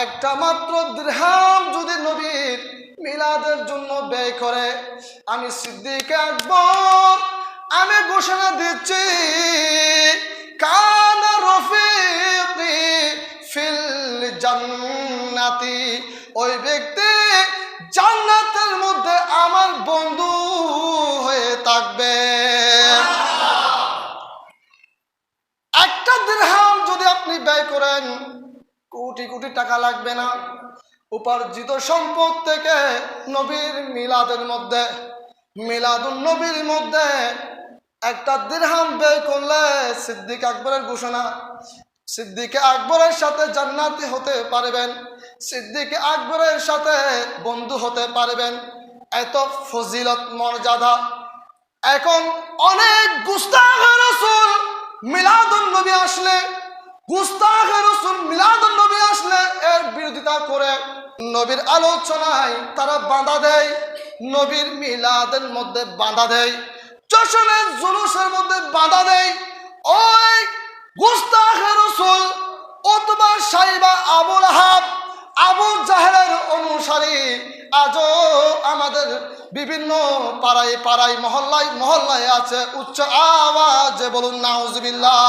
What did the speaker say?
একটা মাত্র দৃহাম যদি নবীর মিলাদের জন্য ব্যয় করে, আমি সিদ্দিক আকবর, আমি ঘোষণা দিচ্ছি, কান রফিকি ফিল জান্নাতি। ওই ব্যক্তি জান্নাতের মধ্যে আমার বন্ধু হয়ে থাকবে। একটা দিরহাম যদি আপনি ব্যয় করেন কোটি কোটি টাকা লাগবে না। উপার্জিত সম্পদ থেকে নবীর মিলাদের মধ্যে মিলাদুল নবীর মধ্যে একটা দিরহাম ব্যয় করলে সিদ্দিক আকবরের ঘোষণা। সিদ্দিক আকবরের সাথে জান্নাতি হতে পারবেন। সিদ্দিক আকবরের সাথে বন্ধু হতে পারবেন। এত ফজিলত মর্যাদা। এখন অনেক গুস্তাখ রসুল মিলাদুন নবী আসলে গুস্তাখ বিরোধিতা করে নবীর আলোচনায় তারা বাধা দেয়, নবীর মিলাদের মধ্যে বাধা দেয়, জশনের জুলুসের মধ্যে বাধা দেয়। ওই গুস্তাখ রসুল অথবা সাইবা আবুল হাব আবু জাহেলের অনুসারী, আজও আমাদের বিভিন্ন পাড়ায় পাড়ায় মহল্লায় মহল্লায় আছে, উচ্চ আওয়াজে বলুন, নাউজবিল্লাহ।